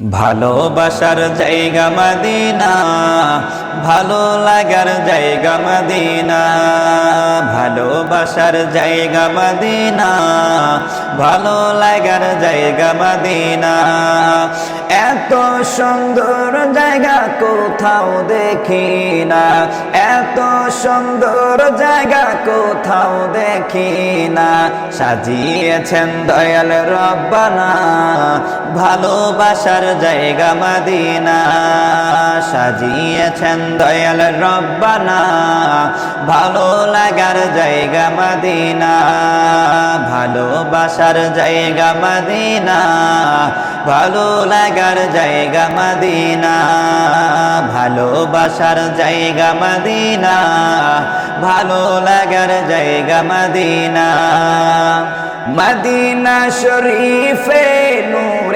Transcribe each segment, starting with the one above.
ভালোবাসার জায়গা মদিনা, ভালো লাগার জায়গা মদিনা, ভালোবাসার জায়গা মদিনা, ভালো লাগার জায়গা মদিনা। এত সুন্দর জায়গা কোথাও দেখি না, এত সুন্দর জায়গা কোথাও দেখি না। সাজিয়েছেন দয়াল রব্বানা ভালোবাসার জায়গা মদিনা। সাজিয়েছেন দয়াল রব্বানা। ভালো লাগার জায়গা মদিনা। ভালোবাসার জায়গা মদিনা। ভালো লাগার জায়গা মদিনা। ভালোবাসার জায়গা মদিনা। ভালো লাগার জায়গা মাদিনা। মদিনা শরীফে নূরের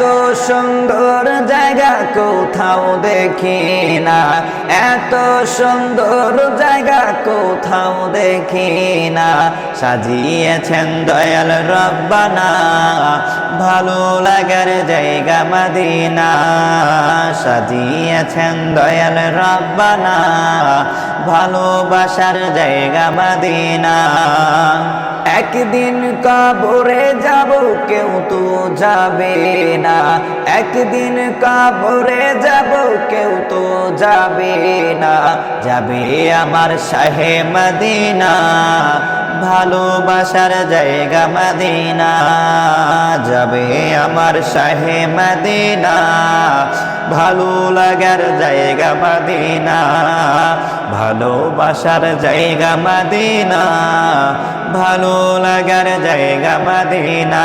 এত সুন্দর জায়গা কোথাও দেখি না। এত সুন্দর জায়গা কোথাও দেখি না। সাজিয়েছেন দয়াল রব্বানা, ভালো লাগার জায়গা মদিনা। সাজিয়েছেন দয়াল রব্বানা, ভালোবাসার জায়গা মদিনা। একদিন কবরে যাব, কেউ তো যাবে না। একদিন কবরে যাব, কেউ তো যাবে না। যাবে আমার শাহে মদিনা, ভালোবাসার জায়গা মদিনা। যাবে আমার শাহে মদিনা, ভালো লাগার জায়গা মদিনা। ভালোবাসার জায়গা মদিনা, ভালো লাগার জায়গা মদিনা।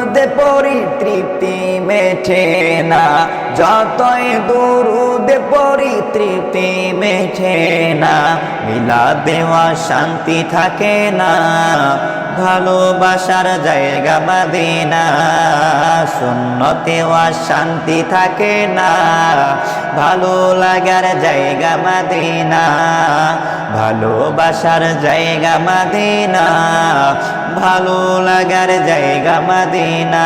মেঠে না, যতই দূরদে পরিতৃপ্তি মেঠে না মিলা দেওয়া শান্তি থাকে না, ভালোবাসার জায়গা মদিনা শূন্যতেওয়া শান্তি থাকে না, ভালো লাগার জায়গা মদিনা, ভালোবাসার জায়গা মদিনা, ভালো লাগার জায়গা মদিনা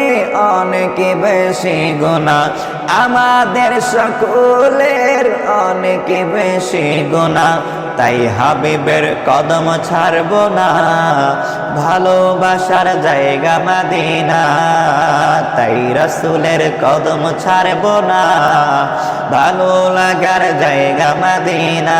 অনেক বেশি গোনা আমাদের সকলের অনেক বেশি গোনা তাই হাবিবের কদম ছাড়ব না। ভালোবাসার জায়গা মাদিনা। তাই রসুলের কদম ছাড়ব না। ভালো লাগার জায়গা মাদিনা।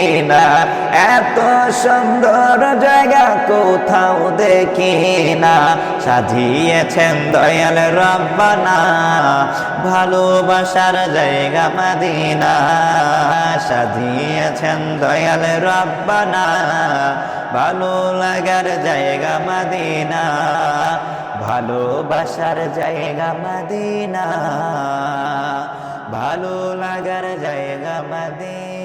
এত সুন্দর জায়গা কোথাও দেখি না সাজিয়েছেন দয়াল রব্বানা, ভালোবাসার জায়গা মদিনা। সাজিয়েছেন দয়াল রব্বানা, ভালো লাগার জায়গা মদিনা। ভালোবাসার জায়গা মদিনা, ভালো লাগার জায়গা মদিনা।